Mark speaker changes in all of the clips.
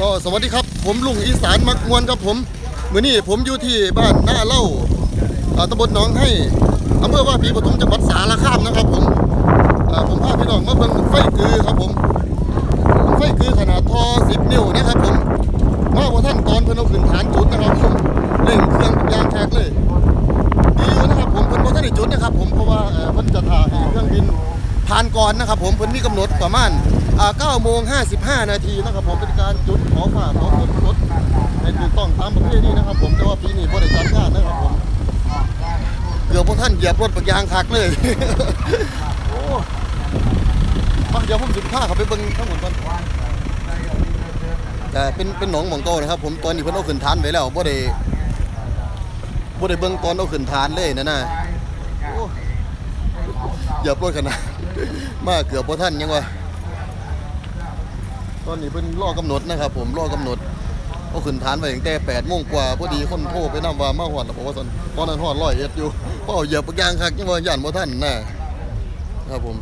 Speaker 1: ก็สวัสดีครับ ผมลุงอีสานมักมวนครับผมเมื้อนี้ผมอยู่ที่บ้านหน้าเล่าอ่าตำบลหนองให้อำเภอว่าปีปทุมจังหวัดสารคามนะครับ ผมผมพาพี่น้องมาเบิ่งไฟกือครับผมไฟกือขนาดทอ10นิ้วนะครับผมมาว่าท่านตอนเพิ่นเอาขึ้นฐานจุดนะครับผมเร่งเครื่องยางแทกเลยดีอยู่นะครับผมเพิ่นบ่ทันได้จุดนะครับ ผมเพราะว่าเพิ่นจะถ่าเครื่องบินผ่านก่อนนะครับ ผมเพิ่นมีกำหนดประมาณ 9โมง55 นาทีนะครับผมเป็นการจุดขอฝ่าขอฝนรถให้ถูกต้องตามประเพณีนะครับ ผมแต่ว่าปีนี้บ่ได้จัดงานนะครับผมเกือบพวกท่านเหยียบรถปักยางคักเลยโอ้มาเดี๋ยวผมสิพาเขาไปเบิ่งทั้งหมดก่อนแต่เป็นเป็นหนองหมองโตนะครับ ผมตอนนี้เพิ่นเอาขึ้นฐานไว้แล้วบ่ได้บ่ได้เบิ่งตอนเอาขึ้นฐานเลยนะน่ะอย่าปลดกันนะมาเกือบบ่ทันยังวะ ตอนนี้เพิ่นรอกำหนดนะครับ ผมรอกำหนดเอาขึ้นฐานไว้ตั้งแต่8โมงกว่าพอดีคนโทรไปนำว่ามาฮอดแล้วบอกว่าซั่นตอนนั้นฮอด101อยู่พราเอเหยียบปักยางคักยังว่าย่านบ่ทันน่ะครับผม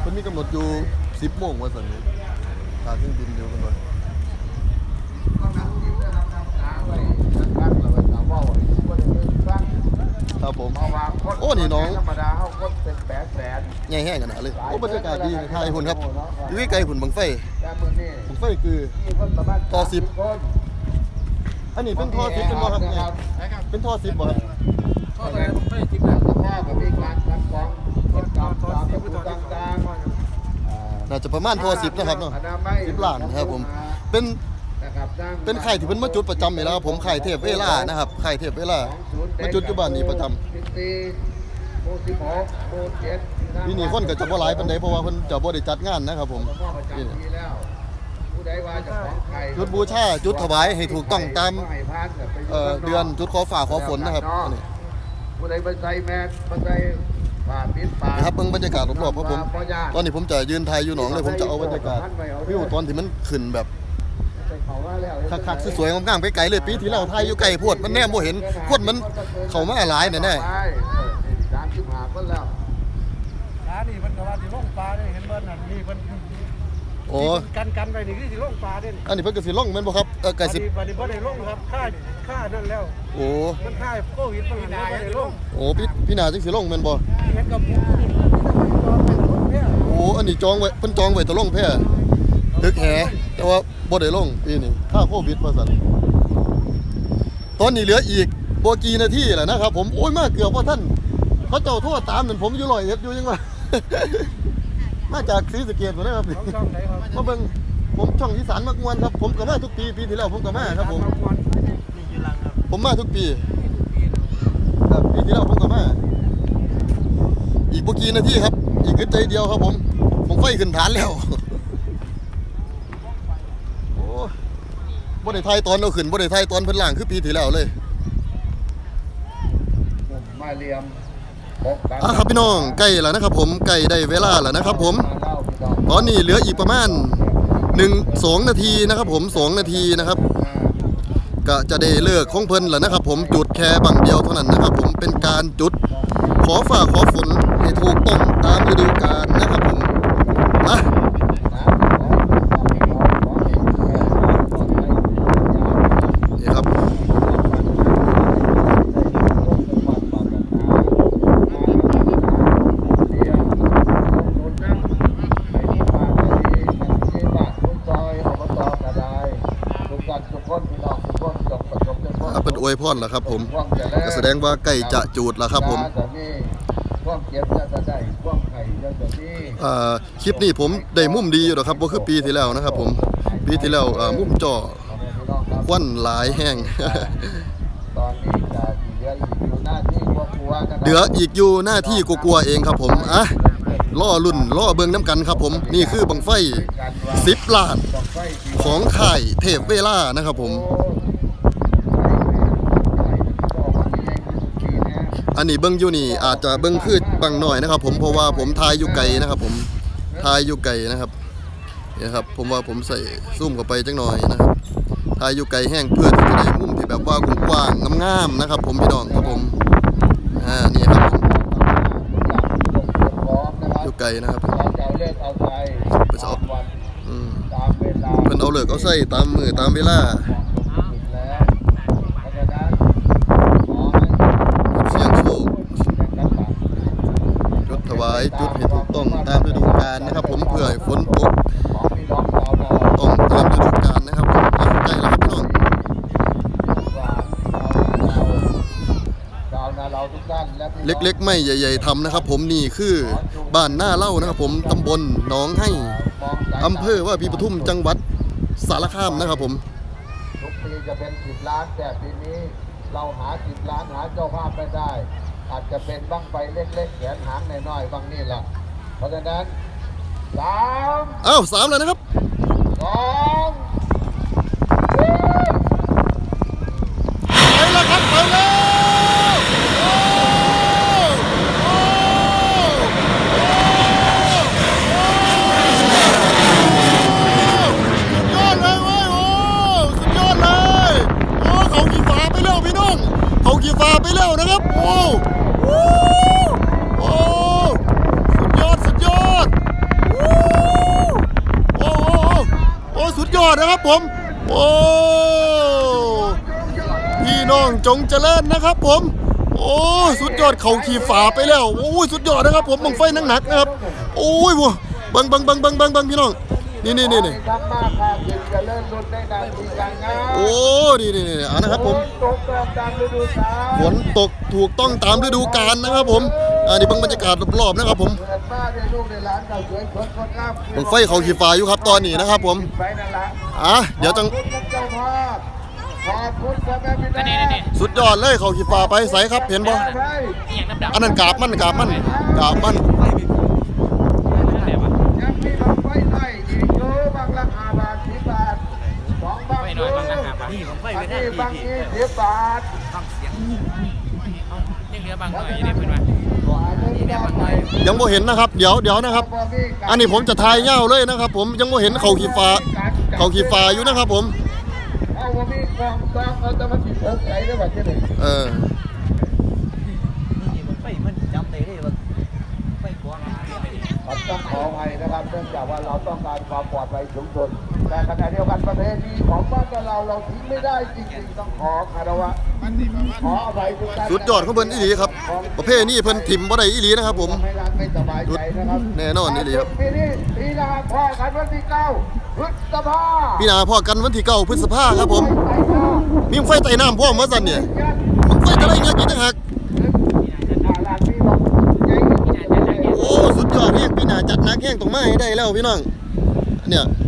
Speaker 1: เพิ่นมีกำหนดอยู่10โมงว่าซั่นนี่ถ้าเครื่องบินอยู่กันบ่ครับผม โอ้นี่น้อง
Speaker 2: ธรรมดาเขาคนเป็นแปดแสน
Speaker 1: ใหญ่แห้งกันนะเลยโอ้บรรยากาศดีไทยหุ่นครับอยู่ใกล้ๆหุ่นบังไฟ
Speaker 2: แต่มือนี่
Speaker 1: บังไฟคือ
Speaker 2: มีคนประมาณ
Speaker 1: ต่อสิบ
Speaker 2: คน
Speaker 1: อันนี้เป็นท่อซิปเป็นบ่ครับเนี่ยเป็นท่อซิปบ่ครับ
Speaker 2: ข้อแรกผมไม่ทิพย์แล้วพ่อกับมีการทำของคนตามตามประตูต่างๆ
Speaker 1: น่าจะประมาณท่อซิปนะครับเนาะ
Speaker 2: อนามัย
Speaker 1: ซิปล้านนะครับผมเป็น
Speaker 2: นะครับสร้าง
Speaker 1: เป็นไข่ที่เพิ่นมาจุดประจำนี่แหล้วครับผมไข่เทพเวลานะครับไข่เทพเวลามาจุดอยู่บ้านนี้ประจำ
Speaker 2: สิบสี่โมสิบหกโมเจ็ด
Speaker 1: ปีนี้คนก็จะบ่หลายปานใดเพราะว่าเพิ่นจะบ่ได้จัดงานนะครับผม
Speaker 2: พ่อประจำ
Speaker 1: นี่
Speaker 2: ปีแล้ว ผู้ใดว่าจะของใคร
Speaker 1: จุดบูชาจุดถวายให้ถูกต้องตาม
Speaker 2: ให้พานแบบไป
Speaker 1: เอ่อเดือนจุดขอฝ่าขอฝนนะครับอันนี้
Speaker 2: ผู้ใดไปใส่แมสไปใส่ผ้าปิดปาก
Speaker 1: นะครับเบิ่งบรรยากาศรอบๆครับผม ตอนนี้ผมจะยืนถ่ายอยู่หนองเลยผมจะเอาบรรยากาศวิวตอนที่มันขึ้นแบบคักๆสวยๆงามๆไกลๆเลยปีที่แล้วไทยอยู่ไกลโพวดมันแน่บ่เห็นคนมันเข้ามาหลายแน่
Speaker 2: สามสิบห้าคนแล้ว
Speaker 3: ร้า นนี่เพิ่นก็ว่าสิลงปลาได้เห็นเบิ่นนั่นนี่เพิ่น
Speaker 1: ๆโอ้
Speaker 3: กันกันไปนี่คือสิลงปลาเด้นี่
Speaker 1: อันนี้เพิ่นก็สิลงแม่นบ่ครับเออไก่สิบ
Speaker 3: บัดนี้บ่ได้ลงครับค่าค่านั่นแล้ว
Speaker 1: โอ้
Speaker 3: มันค่าโควิดมันบ่ได้ลง
Speaker 1: โอ้พี่พี่นาจังสิลงแม่นบ่
Speaker 3: เห็นกับผมนี่เนี่ย
Speaker 1: โอ้อันนี้จองไว้เพิ่นจองไว้แตะลงแพ้ตึกแหแต่ว่าบ่ได้ลงปีนี้ค่าโควิดว่าซั่นตอนนี้เหลืออีกบ่กี่นาทีแล้วนะครับผมโอ้ยมาเกือบบ่ทันเขาเจ้าโทรตามนั่นผมอยู่ร้อยเอ็ดอยู่ยังว่า มาจากศรีสะเกษบ่นะครับ
Speaker 3: ของช่องไหนครับ
Speaker 1: มาเบิ่งผมช่องอีสานมักมวนครับ ผมก็มาทุกปีปีที่แล้วผมก็มาครับผม
Speaker 3: นี่อยู่หลังครับ
Speaker 1: ผมมาทุกปีครับปีที่แล้วผมก็มาอีกบ่กี่นาทีครับ อีกอึดใจเดียวครับผม ผมไฟขึ้นฐานแล้วโอ้บ่ได้ทายตอนเอาขึ้นบ่ได้ทายตอนเพิ่นล่างคือปีที่แล้วเลย
Speaker 2: มาเรียมพบกัน
Speaker 1: อะครับพี่น้องใกล้แล้วนะครับผมใกล้ได้เวลาแล้วนะครับผมตอนนี้เหลืออีกประมาณ1 2นาทีนะครับผม2นาทีนะครับก็จะได้เลิกของเพิ่นแล้วนะครับ ผมจุดแค่บังเดียวเท่านั้นนะครับ ผมเป็นการจุดขอฝ่าขอฝนให้ถูกต้องตามฤดูกาลนะครับผมอะนี่ครับ อะเป็นอวยพรแล้วครับ ผมก็แสดงว่าใกล้จะจูดแล้วครับ ผม
Speaker 2: ความเจ็บจะได้ความไข่จะมี
Speaker 1: อ่าคลิปนี้ผมได้มุมดีอยู่หรอกครับบ่คือปีที่แล้วนะครับ ผมปีที่แล้วอ่ามุมจ่อควันหลายแห้ง
Speaker 2: ตอนนี้จะเหลืออีกอยู่หน้าที่ครอบครัวนะครับ
Speaker 1: เหลืออีกอยู่หน้าที่กลัวๆเองครับ ผมอะล่อรุ่นล่อเบิงน้ำกันครับผมนี่คือบังไฟ10ล้าน
Speaker 2: ดอกไฟสี
Speaker 1: ของค่ายเทพเวลานะครับผม อันนี้เบิ้งอยู่นี่อาจจะเบิ้งคือบางหน่อยนะครับ ผมเพราะว่าผมทายอยู่ไกลนะครับ ผมทายอยู่ไกลนะครับเนี่ยครับ ผมว่าผมใส่ซูมเข้าไปจังหน่อยนะครับทายอยู่ไกลแห้งเพื่อที่จะได้มุมที่แบบว่ากว้างๆงามๆนะครับ ผมพี่น้องครับผมอ่านี่ครับผมอยู่ไกลนะครับ
Speaker 2: เราจะเอาเลือกเอาใจ
Speaker 1: ไปสอบ
Speaker 2: วัน
Speaker 1: บอืม
Speaker 2: ตามเวลา
Speaker 1: เพิ่นเอาเลิกเอาใส่ตามมือตามเวลา
Speaker 2: ถึงแล้วเพราะฉะนั้นขอให้
Speaker 1: เสียงโชค
Speaker 2: ยังกันปาก
Speaker 1: จุดถวายจุดให้ถูกต้องตามฤดูกาลนะครับ ผมเพื่อฝนตก
Speaker 2: ของพี่น้องชาวนา
Speaker 1: ต้องตามฤดูกาลนะครับผมอะใกล้แล้วครับพี่น้อง
Speaker 2: ชาวนาเราทุกท่าน
Speaker 1: เล็กๆ ไม่ใหญ่ ๆทำนะครับ ผมนี่คือบ้านหน้าเล่านะครับ ผมตำบลหนองให้
Speaker 2: อำ
Speaker 1: เภอว่าปีปทุมจังหวัดสารคามนะครับผม
Speaker 2: ทุกปีจะเป็นสิบล้านแต่ปีนี้เราหาสิบล้านหาเจ้าภาพไม่ได้ อาจจะเป็นบ้างไฟเล็กๆแขนหางน้อยๆบ้างนี่แหละเพราะฉะนั้นสาม
Speaker 1: อ้าวสามแล้วนะครับ
Speaker 2: สองหนึ่ง
Speaker 1: ไปแล้วครับไปแล้วโอ้โอ้โอ้สุดยอดเลยเว้ยโอ้สุดยอดเลยโอ้เขาขี่ฟ้าไปแล้วพี่น้องเขาขี่ฟ้าไปแล้วนะครับโอ้โอ้โอ้สุดยอดสุดยอดโอ้โอ้โอ้โอ้สุดยอดนะครับ ผม โอ้พี่น้องจงเจริญนะครับผม โอ้สุดยอดเขาขี่ฝาไปแล้วโอ้ยสุดยอดนะครับ ผมบังไฟหนักๆนะครับโอ้ยวัวบังบังบังบังบังบังพี่น้องนี่นี่นี่นี่โอ้นี่นี่นี่เอานะครับผมฝนตกถูกต้องตามฤดูกาลนะครับผม อันนี้เบังบรรยากาศรอบๆนะครับผม
Speaker 2: เกิดมาได้ลูกได้หลานเก่าสวยสดงดงาม
Speaker 1: บังไฟเขาขี่ฝาอยู่ครับตอนนี้นะครับผม
Speaker 2: ไปนั่นละ
Speaker 1: อะเดี๋ยวจัง
Speaker 2: ขอบคุณเจ้าภาพขอบคุณพ่อแม่พี่น้อง
Speaker 1: สุดยอดเลยเขาขี่ฝาไปใส่ครับเห็นบ่
Speaker 2: ไป
Speaker 1: อันนั้นกาบมันกาบมันกาบมัน
Speaker 2: ยังมีลงไฟหน่อยอีกเยอะบางราคาบาทสิบบาทสองบาท
Speaker 4: ไม่น้อยบางราคาบาท
Speaker 2: นี่ผมไฟไว้ได้บางยี่สิบบาท
Speaker 4: ฟังเสียงยังเหลือบางหน่อยอยู่ในพื้นว่า
Speaker 2: ยั
Speaker 1: งบ่เห็นนะครับ เดี๋ยวเดี๋ยวนะครับ อันนี้ผมจะทายเง่าเลยนะครับ ผมยังบ่เห็นเขาขี่ฟ้าเขาขี่ฟ้าอยู่นะครับผม
Speaker 2: เอาว่ามีกองซองเอาแต่มันติดโอ๊กไหลได้แบบนี้
Speaker 1: เออ
Speaker 3: นี่มันไฟมันจำได้เลยว่าไฟกวาง
Speaker 2: ผมต้องขออภัยนะครับเนื่องจากว่าเราต้องการความปลอดภัยสูงสุด แต่ขณะเดียวกันประเพณีของบ้านเราเราทิ้งไม่ได้จริงๆต้องขอคารวะขออภัยทุกท่าน
Speaker 1: สุดยอดของเพิ่นอีหลีครับ ประเภทนี้เพิ่นถิ่มบ่ได้อีหลีนะครับ ผม
Speaker 2: ไม่รักไม่สบายใจนะครับ
Speaker 1: แน่นอนนี่เลยครับ
Speaker 2: ปีนี้ปีหนาพ่อกันวันที่เก้าพฤษภา
Speaker 1: พี่นาพ่อกันวันที่เก้าพฤษภาครับผม
Speaker 2: ไปหน้า
Speaker 1: มีไฟไต่น้ำพ่อมาสั่นเนี่ย
Speaker 2: ยัน
Speaker 1: มันไฟจะไรเงี้ยกินนะฮัก
Speaker 2: อาลานพี่บอกใหญ่
Speaker 1: โอ้สุดยอดแห้งพี่นาจัดนักแห้งตรงไม้ให้ได้แล้วพี่น้องเนี่ยแต่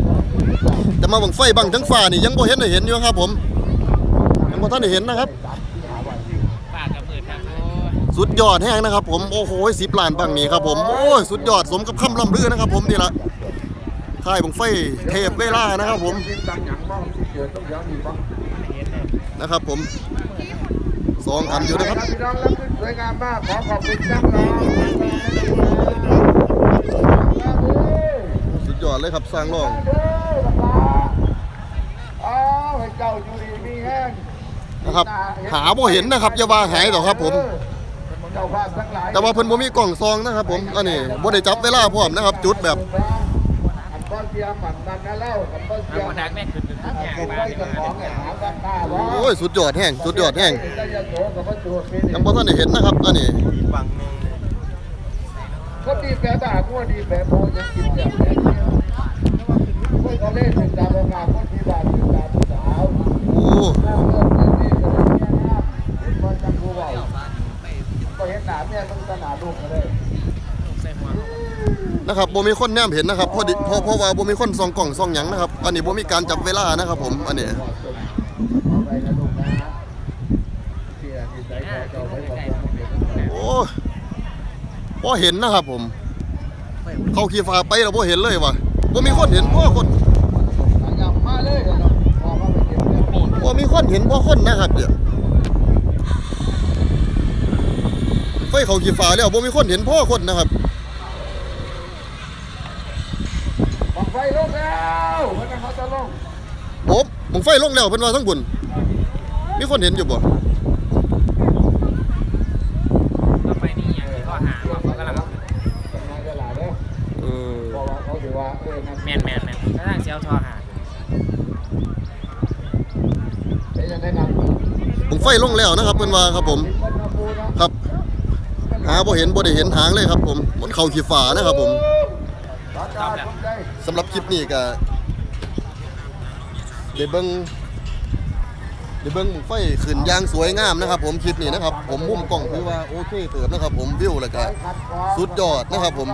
Speaker 1: มาบังไฟบังทั้งฟ้านี่ยังบ่เห็นได้เห็นอยู่ครับผมยังบ่ทันได้เห็นนะครับ สุดยอดแห้งนะครับ ผมโอ้โหสิบล้านบังนี้ครับผมโอ้ยสุดยอดสมกับคำล่ำลือนะครับ ผมนี่ละค่ายบังไฟเทพเวลานะครับ ผม
Speaker 2: นะ
Speaker 1: ครับผมสองอันอยู่นะครับ
Speaker 2: พี่น้องรับสวยงามมากขอขอบคุณช่างเรา
Speaker 1: สุดยอดเลยครับสร้างรอง
Speaker 2: เด้อบักลาอ้าวให้ เจ้าอยู่ดีมีแห้ง
Speaker 1: นะครับ หาบ่เห็นนะครับอย่าว่าหายต่อกครับ ผม
Speaker 2: เจ้าภาพทั้งหลาย
Speaker 1: แต่ว่าเพิ่นบ่มีกล่องซองนะครับ ผมอันนี้บ่ได้จับเวลาพร้อมนะครับ จุดแบบ
Speaker 2: อันก้อนเทียมอันนั้นนะเล่าอันก้อนเที
Speaker 4: เอา
Speaker 2: ยม
Speaker 4: มาดักแม่ขึ้นขึ้น
Speaker 2: อัน
Speaker 4: แย่ง
Speaker 2: ก้อน
Speaker 4: มา
Speaker 2: ไว้
Speaker 4: ที่
Speaker 2: กับ
Speaker 4: มา
Speaker 2: ของเนี่ยหากันค่าว่า
Speaker 1: โอ้ยสุดยอดแห้งสุดยอดแห้ง
Speaker 2: จะยาโสกับพระจูดนี่
Speaker 1: ยังบ่ทันได้เห็นนะครับ อันนี้
Speaker 2: ก็ดีแปรด่าก็ดีแปรโพยังกินแบบแปรเที่ยวก็เขาเล่นถึงดาวงามก็ที่บ้านถึงดาวสาว
Speaker 1: โอ้
Speaker 2: แม่เลิกเล่นนี่ก็เลยแย่งน้ำเห็นคนจังกูเบาก็เห็นหนาแม่ต้องตนา
Speaker 1: นะครับโบมีคนแนมเห็นนะครับพราะดิเพราะเพราะว่าบ่มีคนสองกล่องสองหยังนะครับ อันนี้โบมีการจับเวลานะครับ ผม อันนี้
Speaker 2: ขอไปนะลูกนะเสียนิสัยของเจ้าไว้บอกว่าเด็ก
Speaker 1: โอ้ยบ่เห็นนะครับผม เขาขี่ฟ้าไปแล้วบ่เห็นเลยว่ะบ่มีคนเห็นพ่อคน
Speaker 2: อยากมาเลยเนาะพอมาไปเก็บแล้ว
Speaker 1: บ่มีคนเห็นพ่อคนนะครับเดี๋ยวไฟเขาขี่ฟ้าแล้วบ่มีคนเห็นพ่อคนนะครับ
Speaker 2: บอกไฟลงแล้วมันจะเขาจะลง
Speaker 1: โอ้มึงไฟลงแล้วเพิ่นว่าทั้งบุญมีคนเห็นอยู่บ่
Speaker 4: ต่อไปนี่อย่างที่ข้อหาว่าเขากำลัง
Speaker 2: ทำงานจะหลายเด้อ
Speaker 1: เออ
Speaker 2: เพราะว่าเขาถือว่าเออง
Speaker 4: แมนแมนแมนกระทั่งเสียวทอหา
Speaker 2: เป็นยังไงครับ
Speaker 1: บัง ไฟลงแล้วนะครับเพิ่นว่าครับผม
Speaker 2: ครับ
Speaker 1: หาบ่เห็นบ่ได้เห็นหางเลยครับ ผมมันเข้าขี้ฝานะครับผม
Speaker 2: สำ
Speaker 1: หรับคลิปนี้ก็ได้เบิ่งได้เบิ่งบั้งไฟขึ้นยางสวยงามนะครับ ผมคลิปนี้นะครับ ผมมุมกล้องคือว่าโอเคเติบนะครับ ผมวิวแล้วก็สุดยอดนะครับ ผม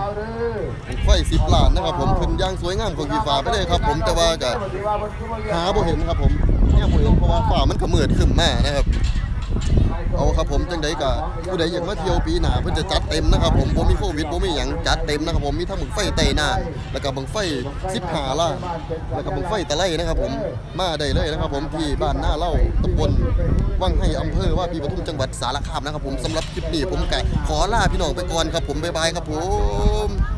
Speaker 1: ไฟ10ล้านนะครับ ผมขึ้นยางสวยงามของขี้ฝาไปเลยครับ ผมแต่ว่าก็หาบ่เห็นครับผม เนี่ยบ่เห็นเพราะว่าฟ้ามันก็มืดขึ้นมานะครับ เอาครับผมจังใดก็ผู้ใดอยากมาเที่ยวปีหน้าเพิ่นจะจัดเต็มนะครับผมบ่มีโควิดบ่มีหยังจัดเต็มนะครับผมมีทั้งบังไฟไต่หน้าแล้วก็บังไฟ15ล้าแล้วก็บังไฟตะไลนะครับ ผมมาได้เลยนะครับ ผมที่บ้านหน้าเล่าตำบลวังให้อำเภอว่าปีปทุมจังหวัดสารคามนะครับ ผมสำหรับคลิปนี้ผมก็ขอลาพี่น้องไปก่อนครับ ผมบ๊ายบายครับผม